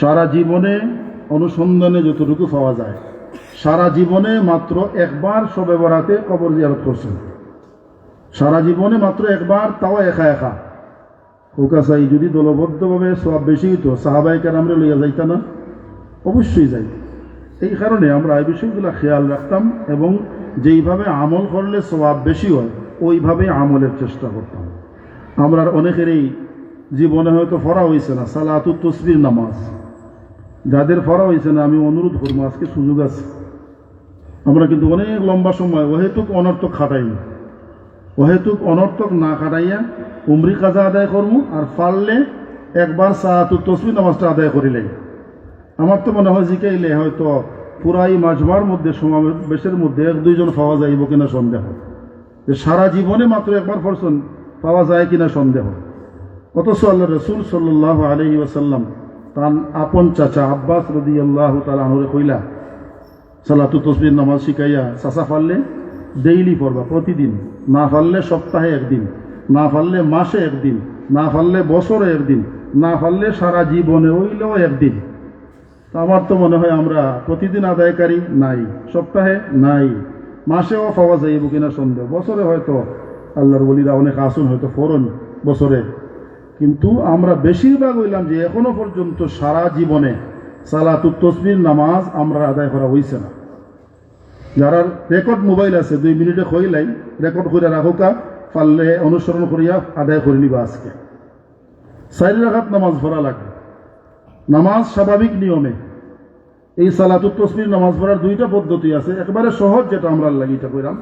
সারা জীবনে অনুসন্ধানে যতটুকু পাওয়া যায়। সারা জীবনে মাত্র একবার সবে বরাতে কবর জিয়ারত করছেন। সারা জীবনে মাত্র একবার তাও একা একা। কোকাসাই যদি দলবদ্ধভাবে সব বেশি হইতো সাহাবাইকার আমরা লইয়া যাইতা না? অবশ্যই যাই এই কারণে আমরা এই বিষয়গুলো খেয়াল রাখতাম এবং যেইভাবে আমল করলে স্বভাব বেশি হয়, ওইভাবে আমলের চেষ্টা করতাম। আমরা অনেকেরই জীবনে হয়তো ফরা হয়েছে না সালাতু তসবির নামাজ। যাদের ফরা হয়েছে না, আমি অনুরোধ করব, আজকে সুযোগ আছে। আমরা কিন্তু অনেক লম্বা সময় অহেতুক অনর্থক খাটাইনি অহেতুক অনর্থক না খাটাইয়া উমরি কাজা আদায় করব আর পারলে একবার সাহাতু তসবির নামাজটা আদায় করিলেই আমার তো মনে হয় জিকাইলে হয়তো পুরাই মাঝবার মধ্যে, সমাবেশের মধ্যে এক দুইজন পাওয়া যাইব কিনা সন্দেহ। যে সারা জীবনে মাত্র একবার পরশন পাওয়া যায় কিনা সন্দেহ। অথচ আল্লাহ রসুল সাল্লাহ আলহি ওসাল্লাম তার আপন চাচা আব্বাস রদি আল্লাহ তালা আনরে কইলা, সালাতু তসবির নামাজ শিখাইয়া চাচা পারলে ডেইলি পড়বা প্রতিদিন। না পারলে সপ্তাহে একদিন, না পারলে মাসে একদিন, না পারলে বছরে একদিন, না পারলে সারা জীবনে হইলেও একদিন। আমার তো মনে হয় আমরা প্রতিদিন আদায়কারী নাই, সপ্তাহে নাই, মাসেও পাওয়া যাইব কিনা সন্দেহ। বছরে হয়তো আল্লাহর বলিরা অনেক আসুন, হয়তো ফরন বছরে কিন্তু আমরা বেশিরভাগ হইলাম যে এখনও পর্যন্ত সারা জীবনে সালাতু তসবির নামাজ আমরা আদায় করা হইছে না। যারা রেকর্ড মোবাইল আছে, দুই মিনিটে কইলাই রেকর্ড করে রাখুকা পারলে অনুসরণ করিয়া আদায় করে নিবা আজকে। চারি রাখাত নামাজ ভরা লাগে নামাজ স্বাভাবিক নিয়মে। এই সালাতুত তসবির নামাজ পড়ার দুইটা পদ্ধতি আছে। একেবারে সহজ যেটা আমরা লাগি এটা কইরাম।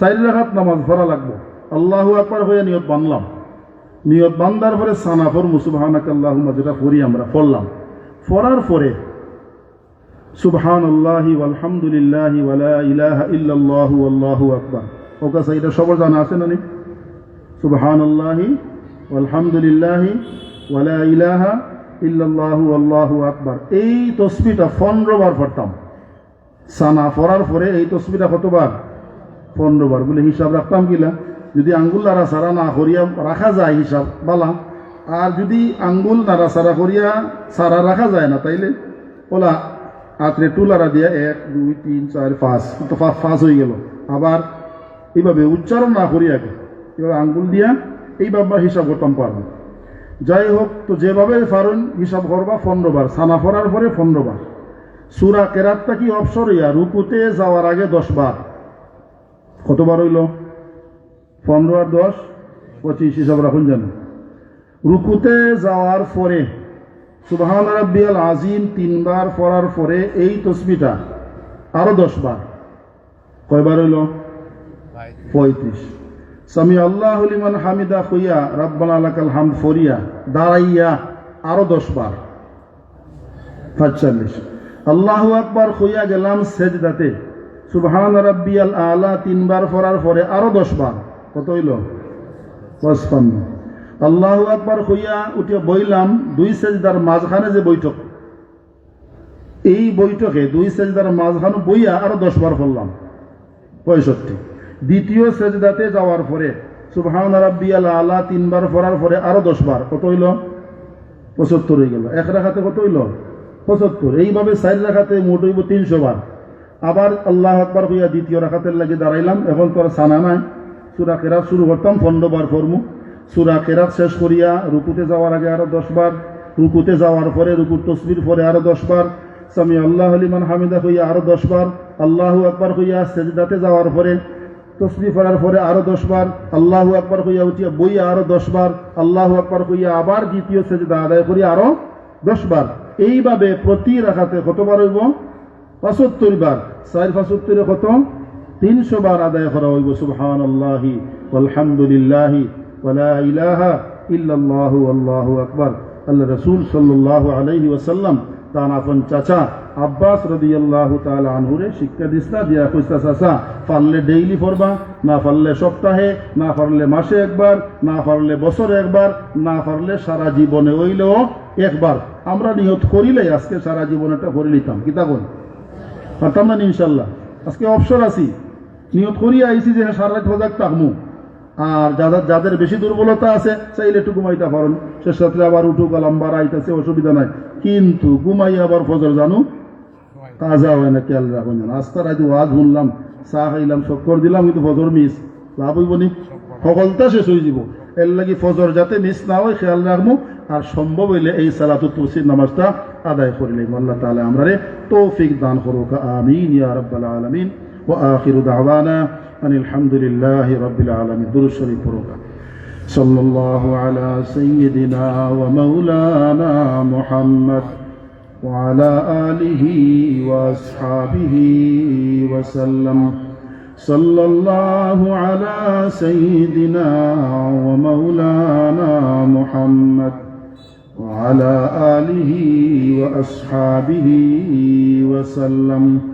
চারি রাখাত নামাজ ভরা লাগবো। আল্লাহু আকবার হয়ে নিয়ত বানলাম। নিয়ত বান্দার পরে সানা ফর মুসুবাহানাক আল্লাহুমা যেটা পড়ি আমরা, পড়লাম। পড়ার পরে সুবহান আল্লাহি ইলাহা জানা আছে না সুবহান ইলাহা এই তসবিটা পনেরো বার পড়তাম। সানা পড়ার পরে এই তসবিটা কতবার? পনেরো বার। বলে হিসাব রাখতাম কিলা? যদি আঙ্গুল নাড়া সারা না করিয়া রাখা যায় হিসাব, বালা। আর যদি আঙ্গুল নাড়া সারা করিয়া সারা রাখা যায় না, তাইলে? ওলা, আত্রে টুলারা দিয়া এক, দুই, তিন, চার, পাঁচ, তো পাঁচ হয়ে গেল। আবার এইভাবে উচ্চারণ না করিয়াকে এবার আঙ্গুল দিয়া এইভাবে হিসাব করতাম পারব। যাই হোক, তো যেভাবে পারেন, হিসাব করবা পনেরো বার সানা পড়ার পরে পনেরো বার সুরা কেরাতটা কি অবসর ইয়া রুকুতে যাওয়ার আগে দশ বার কতবার হইল? পনেরো আর দশ পঁচিশ হিসাব রাখুন যেন। রুকুতে যাওয়ার পরে সুবাহান রাব্বিয়াল আজিম তিনবার পড়ার পরে এই তসবিটা আরও দশ বার কয়বার হইল? পঁয়ত্রিশ। সামি আল্লাহ লিমান হামিদা হইয়া রাব্বানা লাকাল হাম ফরিয়া দাঁড়াইয়া আরও দশ বার সাতচল্লিশ আল্লাহ আকবার হইয়া গেলাম সেজদাতে। সুবহান রাব্বিয়াল আলা তিনবার পড়ার পরে আরও দশ বার কত হইল পঁচপান্ন। আল্লাহ আকবার হইয়া উঠিয়া বইলাম, দুই সেজদার মাঝখানে যে বৈঠক। এই বৈঠকে দুই সেজদার মাঝখানে বইয়া আরও দশ বার পড়লাম। পঁয়ষট্টি। দ্বিতীয় সেজদাতে যাওয়ার পরে সুবহান রাব্বিয়াল আলা, তিনবার পড়ার পরে আরও দশ বার কত হইল পঁচাত্তর হয়ে গেল। এক রাখাতে কত হইল পঁচাত্তর। এইভাবে চার রাখাতে মোট হইব তিনশো বার। আবার আল্লাহ আকবার হইয়া দ্বিতীয় রাখাতের লাগে দাঁড়াইলাম। এখন তো আর সানা নাই। সুরা কেরাত শুরু করতাম পনেরো বার ফরমু সুরা কেরাত শেষ করিয়া রুকুতে যাওয়ার আগে আরও দশ বার রুকুতে যাওয়ার পরে রুকুর তসবির পরে আরও দশ বার সামি আল্লাহ আলিমান হামিদা হইয়া আরও দশ বার আল্লাহু আকবার হইয়া সেজদাতে যাওয়ার পরে তসবি পড়ার পরে আরও দশ বার আল্লাহু আকবার হইয়া উঠিয়া বইয়া আরও দশ বার আল্লাহু আকবার হইয়া আবার দ্বিতীয় সেজদা আদায় করিয়া আরও দশ বার এইভাবে প্রতি রাখাতে কতবার হইব? পঁচাত্তর বার চার পঁচাত্তরে কত? তিনশো বার আদায় করা হইব সুবহান আল্লাহি আলহামদুলিল্লাহি ওয়ালা ইলাহা ইল্লাল্লাহু আল্লাহু আল্লাহ রসুল সাল্লাল্লাহু আলাইহি ওয়াসাল্লাম, তার আপন চাচা আব্বাস রাদিয়াল্লাহু তাআলা আনহুরে শিক্ষা দিস্তা দিয়া কইস্তা চাচা, পারলে ডেইলি পড়বা, না পারলে সপ্তাহে, না পারলে মাসে একবার, না পারলে বছরে একবার, না পারলে সারা জীবনে হইলেও একবার। আমরা নিয়ত করিলে আজকে সারা জীবনেটা করে নিতাম। কিতা বল পারতাম না ইনশাল্লাহ? আজকে অবসর আছি। নিয়ত করিয়া আইছি যে হ্যাঁ সারা রাত হজাক তাকমু আর যাদের যাদের বেশি দুর্বলতা আছে চাইলে একটু ঘুমাইতে পারেন। শেষ রাত্রে আবার উঠুক লম্বা আইতেছে অসুবিধা নাই। কিন্তু ঘুমাই আবার ফজর জানু? কাজা হয় না খেয়াল রাখুন যেন আস্তা রাতে ওয়াজ শুনলাম চা খাইলাম চক্কর দিলাম কিন্তু ফজর মিস। লাভ হইব নি? সকলটা শেষ হয়ে যাব। এর লাগি ফজর যাতে মিস না হয় খেয়াল রাখব। আর সম্ভব হইলে এই সালাতু তুসির নামাজটা আদায় করে লিখব আল্লাহ তাআলা আমরা তৌফিক দান করুক। আমিন ইয়া রাব্বাল আলামিন। وآخر دعوانا أن الحمد لله رب العالمين. درس الشريف بروكا صلى الله على سيدنا ومولانا محمد وعلى آله وأصحابه وسلم. صلى الله على سيدنا ومولانا محمد وعلى آله وأصحابه وسلم.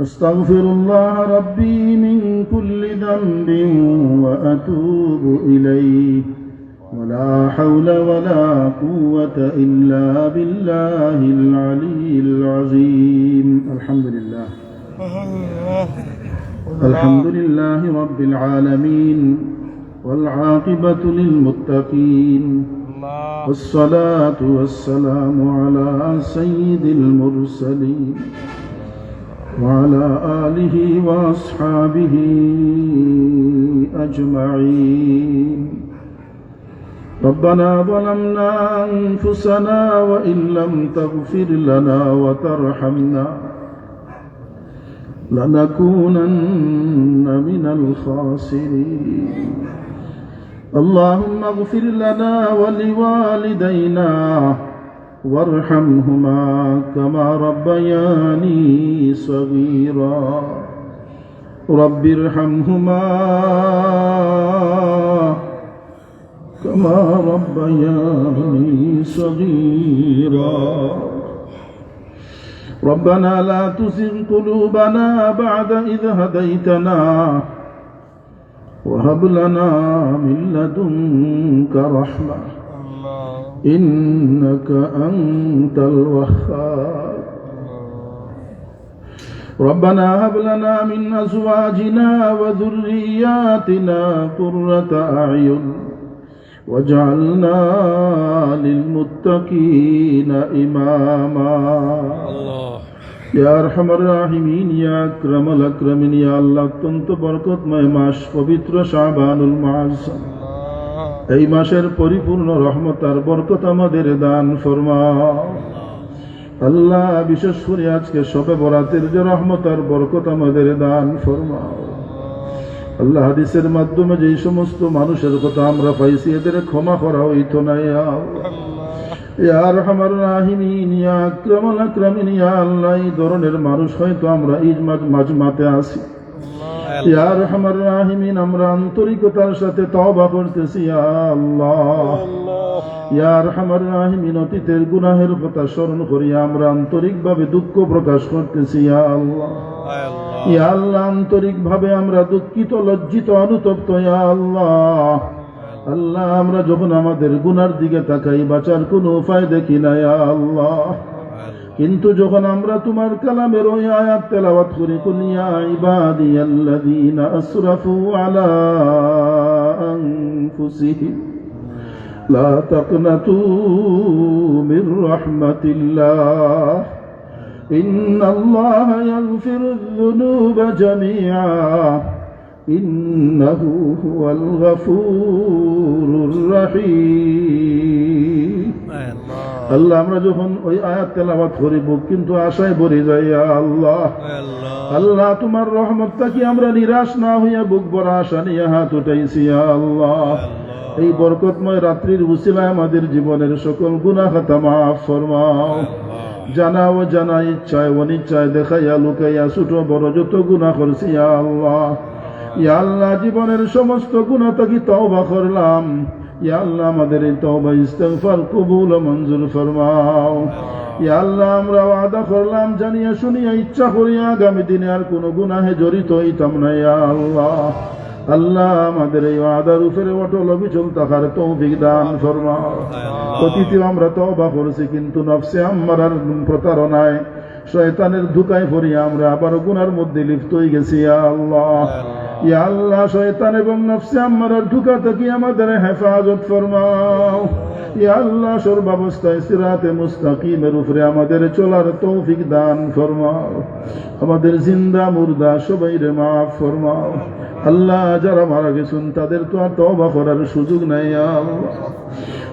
أستغفر الله ربي من كل ذنب وأتوب إليه. ولا حول ولا قوة إلا بالله العلي العظيم. الحمد لله الحمد لله رب العالمين والعاقبة للمتقين. والصلاة والسلام على سيد المرسلين. وعلى آله وأصحابه أجمعين. ربنا ظلمنا أنفسنا وإن لم تغفر لنا وترحمنا لنكونن من الخاسرين. اللهم اغفر لنا ولوالدينا وارحمهما كما ربياني صغيرا. رب ارحمهما كما ربياني صغيرا. ربنا لا تزغ قلوبنا بعد إذ هديتنا وهب لنا من لدنك رحمة. إنك أنت الوهاب ربنا هب لنا من أزواجنا وذرياتنا قرة أعين واجعلنا للمتقين إماما ইয়া আরহামার রাহিমিন ইয়া আকরামাল আকরামিন ইয়া আল্লাহ অত্যন্ত বরকতময় মাস পবিত্র শাবানুল মাস এই মাসের পরিপূর্ণ রহমত আর বরকত আমাদের দান ফরমাও আল্লাহ বিশেষ করে আজকে সবে বরাতের যে রহমত আর বরকত আমাদের দান ফরমাও আল্লাহ হাদিসের মাধ্যমে যেই সমস্ত মানুষের কথা আমরা পাইছি, এদের ক্ষমা করা হইতো না ধরনের মানুষ হয়তো আমরা মাঝ- মাঝমাতে আছি। ইয়া আরহামার রাহিমিন আমরা আন্তরিকতার সাথে তওবা করতেছি আল্লাহ। ইয়া রাহিমিন অতীতের গুনাহের কথা স্মরণ করি আমরা আন্তরিকভাবে দুঃখ প্রকাশ করতেছি আল্লাহ। ইয়া আল্লাহ আন্তরিকভাবে আমরা দুঃখিত লজ্জিত অনুতপ্ত ইয়া আল্লাহ। আল্লাহ। আমরা যখন আমাদের গুনার দিকে তাকাই বাঁচার কোনো উপায় দেখি না আল্লাহ। কিন্তু যখন আমরা তোমার কালামের ওই আয়াত তেলাওয়াত করি কুল ইয়া ইবাদিয়াল্লাযীনা আসরাফু আলা আনফুসিহিম لا تقنطوا من رحمة الله إن الله يغفر الذنوب جميعا إنه هو الغفور الرحيم আল্লাহ। আমরা যখন ওই আয়াত তেলাবাত করিব কিন্তু আশায় ভরে যাই আল্লাহ। আল্লাহ। তোমার রহমতটা কি আমরা নিরাশ না হইয়া বুক ভরা আশা নিয়ে হাত উঠাইছি আল্লাহ। এই বরকতময় রাত্রির উসিলায় আমাদের জীবনের সকল গুনাহ খাতা মাফ ফরমাও। জানা ও জানা ইচ্ছায় অনিচ্ছায় দেখাইয়া লুকাইয়া ছোট বড় যত গুনাহ করছি আল্লাহ। ইয়া আল্লাহ জীবনের সমস্ত গুণা তাকি তওবা করলাম? ইয়া আল্লাহ আমাদের এই তওবা ইস্তেগফার কবুল মঞ্জুর ফরমাও। ইয়া আল্লাহ আমরা ওয়াদা করলাম জানিয়া শুনিয়া ইচ্ছা করিয়া আগামী দিনে আর কোনো গুনাহে জড়িত হইতাম না ইয়া আল্লাহ। আল্লাহ আমাদের এই ওয়াদার উপরে অটল অবিচল থাকার তৌফিক দান ফরমাও। অতীতে আমরা তওবা করেছি কিন্তু নফসে আমার আর প্রতারণায় শয়তানের ধুকায় পড়িয়া আমরা আবার গুনার মধ্যে লিপ্ত হয়ে গেছি ইয়া আল্লাহ। ইয়া আল্লাহ, শয়তান এবং নফসে আমার ঢুকা থেকে আমাদের হেফাজত ফরমাও। ইয়া আল্লাহ, সর্বাবস্থায় সিরাতে মুস্তাকিমের উপরে আমাদের চলার তৌফিক দান ফরমাও। আমাদের জিন্দা, মুর্দা সবাই রে মাফ ফরমাও। আল্লাহ, যারা মারা গেছেন, তাদের তো আর তওবা করার সুযোগ নাই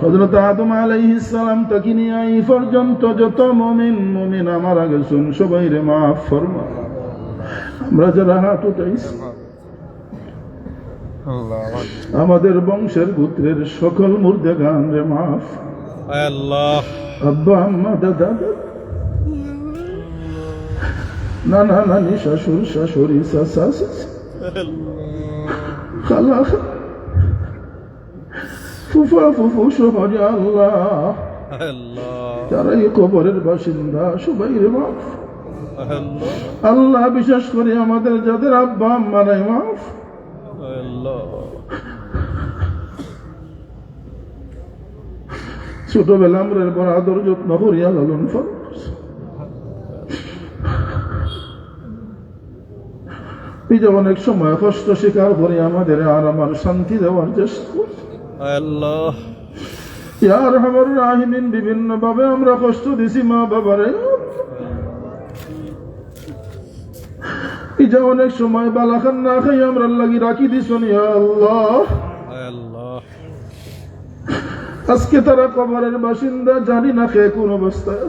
হযরত আদম আলাইহিস সালাম থেকে নিয়ে এই পর্যন্ত যত মুমিন মুমিন মারা গেছেন সবাই রে মাফ ফরমাও। আমরা যারা হাত উঠাইছি আমাদের বংশের গোত্রের সকল মুর্দে গান রে মাফ। আল্লাহ। আব্বা আম্মা দাদা। নানা নানি শাশুর শাশুড়ি চাচি খালা ফুফা ফুফু সহজে আল্লাহ। কবরের বাসিন্দা সবাই রে মাফ। আল্লাহ। আল্লাহ বিশেষ করে আমাদের যাদের আব্বা আম্মা নাই মাফ। আল্লাহ ছোটবেলা আমরা আদর যত্ন করিয়া লালন ফল অনেক সময় কষ্ট স্বীকার করে আমাদের আর আমার শান্তি দেওয়ার চেষ্টা। আল্লাহ। ইয়ার আমার রাহিমিন বিভিন্ন ভাবে আমরা কষ্ট দিছি মা বাবারে। যে অনেক সময় বালাখান না খাই আমরা লাগি রাখি দিস আল্লাহ। আজকে তারা কবরের বাসিন্দা জানি না খেয়ে কোন অবস্থায়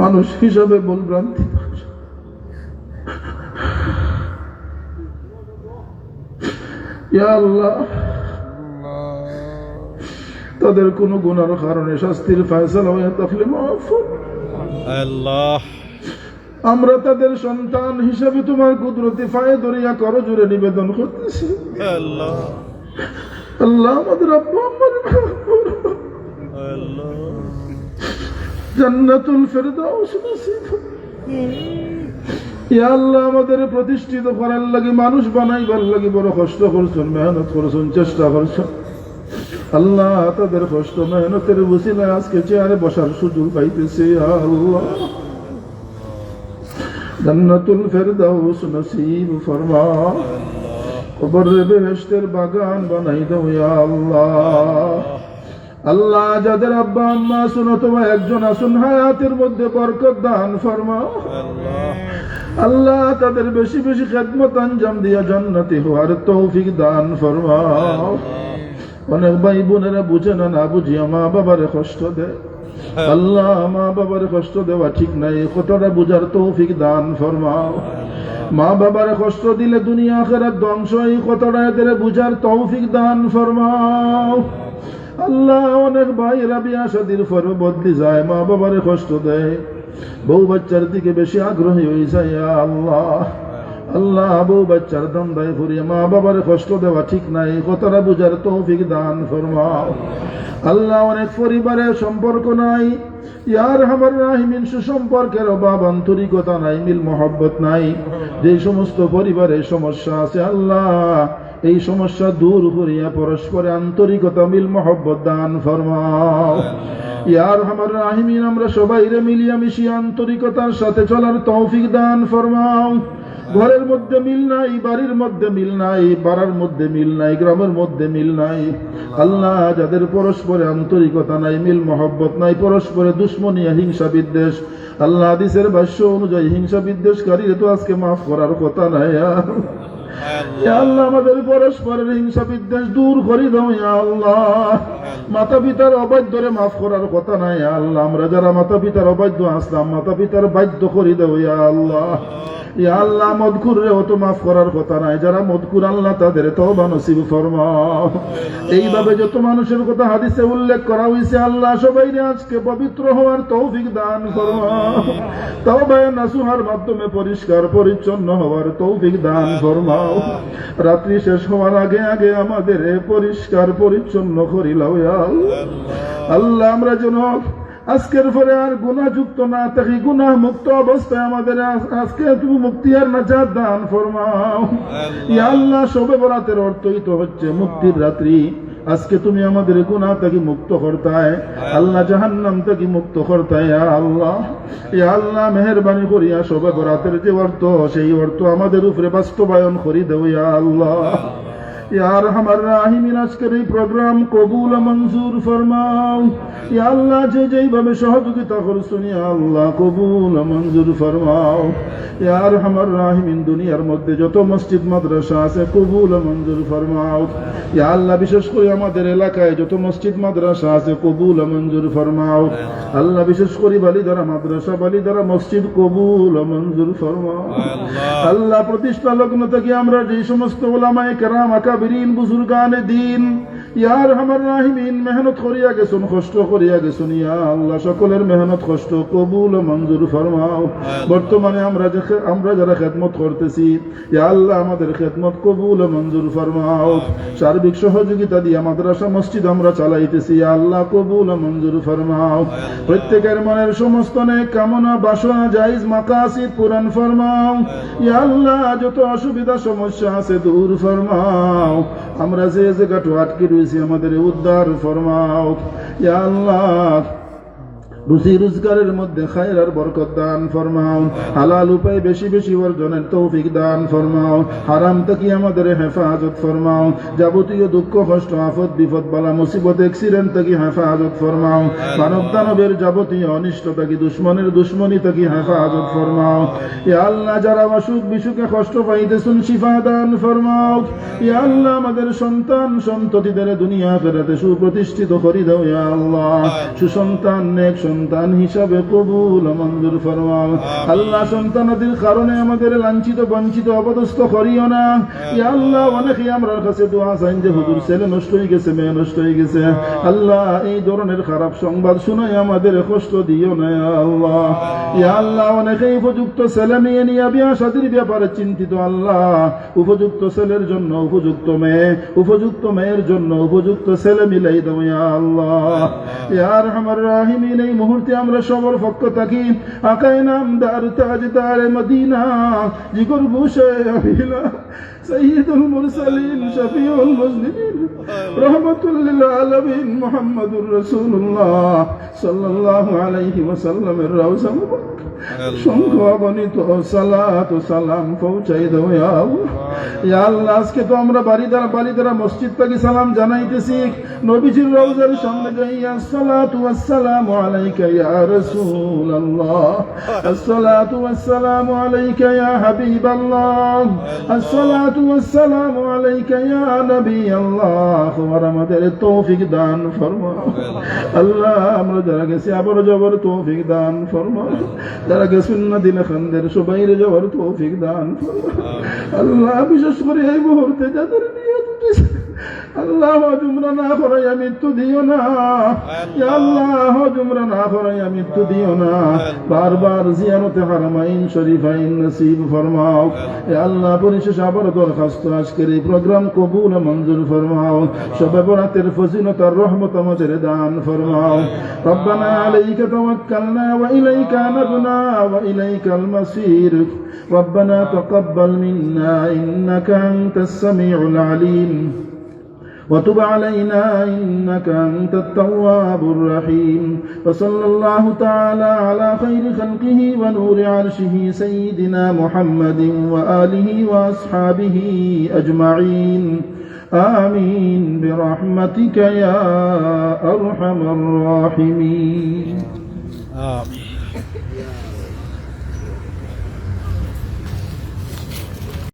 মানুষ হিসাবে ভুল ভ্রান্তি আল্লাহ। তাদের কোনো গুনার কারণে শাস্তির ফায়সালা হয়ে মাফ। আল্লাহ। আমরা তাদের সন্তান হিসাবে তোমার কুদরতি ফায়ে দরিয়া করো জুড়ে নিবেদন করতেছি। আল্লাহ। আল্লাহ আমাদের আব্বা জান্নাতুল ফেরদাউস নসিব। ইয়া আল্লাহ আমাদের প্রতিষ্ঠিত করার লাগি মানুষ বানাইবার লাগি বড় কষ্ট করছেন মেহনত করছেন চেষ্টা করছেন আল্লাহ তাদের কষ্ট মেহনতের বুঝিলে আজকে চেয়ারে বসার সুযোগ পাইতেছে আল্লাহ। জান্নাতুল ফেরদাউস নসিব ফরমা। কবর বেহেশতের বাগান বানাই দাও ইয়া আল্লাহ। আল্লাহ যাদের আব্বা আম্মা শুনো তোমার একজন আসুন হায়াতের মধ্যে বরকত দান ফরমা। আল্লাহ তাদের বেশি বেশি খেদমত আঞ্জাম দিয়া জান্নাতি হওয়ার তৌফিক দান ফরমাও অনেক ভাই বোনেরা বুঝে না না বুঝিয়া মা বাবারে কষ্ট দেয়। আল্লাহ মা বাবার কষ্ট দেওয়া ঠিক নাই কতটা বুঝার তৌফিক দান ফরমাও। মা বাবার কষ্ট দিলে দুনিয়া আখেরাত ধ্বংস এই কতটা এদের বুঝার তৌফিক দান ফরমাও। আল্লাহ অনেক ভাইরা বিয়া শাদির পরে বদলি যায় মা বাবারে কষ্ট দেয়। বউ বাচ্চার দিকে বেশি আগ্রহী হয়ে যায় আল্লাহ। আল্লাহ আবু বাচ্চার দন্দায় ফুরিয়ে মা বাবার কষ্ট দেওয়া ঠিক নাই, কথাটা বুঝার তৌফিক দান ফরমাও। আল্লাহ অনেক পরিবারে সম্পর্ক নাই, ইয়ার হামার রাহিমিন সুসম্পর্কের অভাব, আন্তরিকতা নাই, মিল মহব্বত নাই। যে সমস্ত পরিবারে সমস্যা আছে আল্লাহ, এই সমস্যা দূর করিয়া পরস্পরে আন্তরিকতা, মিল মহব্বত দান ফরমাও। ইয়ার হামার রাহিমিন, আমরা সবাই রে মিলিয়া মিশিয়ে আন্তরিকতার সাথে চলার তৌফিক দান ফরমাও। ঘরের মধ্যে মিল নাই বাড়ির মধ্যে মিল নাই পাড়ার মধ্যে মিল নাই গ্রামের মধ্যে মিল নাই। আল্লাহ যাদের পরস্পরে আন্তরিকতা নাই মিল মহব্বত নাই পরস্পরে দুশ্মনী হিংসা বিদ্বেষ। আল্লাহ আদিসের ভাষ্য অনুযায়ী হিংসা বিদ্বেষকারী তো আজকে মাফ করার কথা নাই আল্লাহ। আমাদের পরস্পরের হিংসা বিদ্বেষ দূর করি দাও ইয়া আল্লাহ। মাতা পিতার অবাধ্যরে মাফ করার কথা নাই আল্লাহ। আমরা যারা মাতা পিতার অবাধ্য আসলাম মাতা পিতার বাধ্য করি দাও ইয়া আল্লাহ। ইয়া আল্লাহ মদকুর রে তো মাফ করার কথা নাই। যারা মদকুর আল্লাহ তাদের তওবা নসিব ফরমাও। এইভাবে যত মানুষের কথা হাদিসে উল্লেখ করা হয়েছে আল্লাহ সবাই আজকে পবিত্র হওয়ার তৌফিক দান নাসুহার মাধ্যমে পরিষ্কার, পরিচ্ছন্ন হওয়ার তৌফিক দান ফরমাও। রাত্রি শেষ হওয়ার আগে আগে আমাদের পরিষ্কার, পরিচ্ছন্ন করিলাও। আল্লাহ আমরা যেন আজকের পরে আর গুণাযুক্ত না থাকি গুনাহ মুক্ত অবস্থায় আমাদের আজকে তুমি মুক্তি আর নাজাত দান ফরমাও। ইয়া আল্লাহ সবে বরাতের অর্থই তো হচ্ছে মুক্তির রাত্রি। আজকে তুমি আমাদের গুনাহ থেকে মুক্ত করতায় আল্লাহ। জাহান্নাম থেকে মুক্ত করতায় আল্লাহ। ইয়া আল্লাহ মেহরবানি করিয়া সবে বরাতের যে অর্থ সেই অর্থ আমাদের উপরে বাস্তবায়ন করি দেও ইয়া আল্লাহ। আজকের এই প্রোগ্রাম কবুল মঞ্জুর ফরমাও। ইয়া আল্লাহ যে যেইভাবে সহযোগিতা করছেন ইয়া আল্লাহ কবুল মঞ্জুর ফরমাও। ইয়ার আমার রাহিমিন দুনিয়ার মধ্যে যত মসজিদ মাদ্রাসা আছে কবুল মঞ্জুর ফরমাও। ইয়া আল্লাহ বিশেষ করে আমাদের এলাকায় যত মসজিদ মাদ্রাসা আছে কবুল মঞ্জুর ফরমাও। আল্লাহ বিশেষ করে বালিদারা মাদ্রাসা বালিদারা মসজিদ কবুল মঞ্জুর ফরমাও। আল্লাহ। প্রতিষ্ঠা লগ্ন থেকে আমরা যে সমস্ত ওলামায়ে কেরাম আকাবিরিন বুজুর্গানে দিন। ইয়ার হামার রাহিমিন, মেহনত করিয়া গেছুন, কষ্ট করিয়া গেছুন। ইয়া আল্লাহ, সকলের মেহনত, কষ্ট কবুল ও মঞ্জুর ফরমাও। বর্তমানে আমরা যে আমরা যারা খেদমত করতেছি, ইয়া আল্লাহ, আমাদের খেদমত কবুল ও মঞ্জুর ফরমাও। সার্বিক সহযোগিতা দিয়ে মাদ্রাসা, মসজিদ আমরা চালাইতেছি, ইয়া আল্লাহ, কবুল ও মঞ্জুর ফরমাও। প্রত্যেকের মনের সমস্ত নেক কামনা, বাসনা জাইজ মাকাসিদ পূরণ ফরমাও। ইয়া আল্লাহ, যত অসুবিধা, সমস্যা আছে, দূর ফরমাও। আমরা যে জায়গাটা আটকে রয়েছি আমাদের উদ্ধার ফরমাও। ইয়া আল্লাহ রুচি রোজগারের মধ্যে খায়ের আর বরকত দান ফরমাও। হালাল উপায় বেশি বেশি অর্জনের তৌফিক দান ফরমাও। হারাম থেকে আমাদের হেফাজত ফরমাও। যাবতীয় দুঃখ, কষ্ট, আফত, বিপদ, বালা, মুসিবত এক্সিডেন্ট থেকে হেফাজত ফরমাও। মানব দানবের যাবতীয় অনিষ্ট থেকে দুশ্মনের দুশ্মনী থেকে হেফাজত ফরমাও। ইয়া আল্লাহ যারা অসুখ বিসুখে কষ্ট পাইতেছুন, শিফা দান ফরমাও। ইয়া আল্লাহ আমাদের সন্তান সন্ততিদের দুনিয়া ফেরাতে সুপ্রতিষ্ঠিত করি দাও ইয়া আল্লাহ। সুসন্তান, নেক সন্তান হিসাবে কবুল মঞ্জুর ফরমাও আল্লাহ সন্তানাদের কারণে আমাদের লাঞ্ছিত বঞ্চিত অপদস্থ করিও না। ইয়া আল্লাহ অনেকে আমরা কাছে দোয়া চাইন যে হুজুর ছেলে নষ্ট হয়ে গেছে মেয়ে নষ্ট হয়ে গেছে। আল্লাহ এই ধরনের খারাপ সংবাদ শুনাই আমাদের কষ্ট দিও না ইয়া আল্লাহ। ইয়া আল্লাহ অনেকেই উপযুক্ত ছেলে মেয়ে নিয়ে বিয়া শাদির ব্যাপারে চিন্তিত আল্লাহ। উপযুক্ত ছেলের জন্য উপযুক্ত মেয়ে উপযুক্ত মেয়ের জন্য উপযুক্ত ছেলে মিলাই দাও ইয়া আল্লাহ। ইয়ার আমার রাহিমিন এই মুহূর্তে আমরা সবার পক্ষ থাকি। আকায় নাম দার তাজ দারে মদিনা জিগর ভূষে সৈয়দুল মুরসালিন শফিউল মুসলিমিন রহমতুল সাল্লাল্লাহু আলাইহি মুবারক। সংখ্যাগণিত সালাত সালাম পৌঁছাই দেও ইয়া আল্লাহ। আজকে তো আমরা বাড়ি দ্বারা বাড়ি দ্বারা মসজিদ থেকে সালাম জানাইতেছি। নবীজির রওজার সামনে যাইয়া আলাইহি আলাইকা ইয়া রাসূলুল্লাহ আসসালাতু ওয়াসসালামু আলাইকা ইয়া হাবিবাল্লাহ আসসালাতু ওয়াসসালামু আলাইকা ইয়া নবিয়াল্লাহ ওর আমাদের তৌফিক দান ফরমাও আল্লাহ আমরা যারা গেছি আবার যাবার তৌফিক দান ফরমাও যারা গেছেন না দিলে খানদের সবাইরে যাওয়ার তৌফিক দান ফরমাও আল্লাহ বিশেষ করে এই মুহূর্তে যাদের উঠেছে আল্লাহ জুমরা না করাইয়া মৃত্যু দিও না ইয়া আল্লাহ জুমরা না করাইয়া মৃত্যু দিও না বারবার জিয়ারতে হারমাইন শরীফাইন নসিব ফরমাও এ আল্লাহ পরিশেষ আবার দরখাস্ত আজকের এই প্রোগ্রাম কবুল ও মঞ্জুর ফরমাও সবে বরাতের ফজিলত আর রহমত আমাদের দান ফরমাও ربنا عليك توكلنا وإليك نبنا وإليك المصير ربنا تقبل منا إنك أنت السميع العليم وتب علينا إنك أنت التواب الرحيم. وصلى الله تعالى على خير خلقه ونور عرشه سيدنا محمد وآله وأصحابه أجمعين. آمين. برحمتك يا أرحم الراحمين. آمين.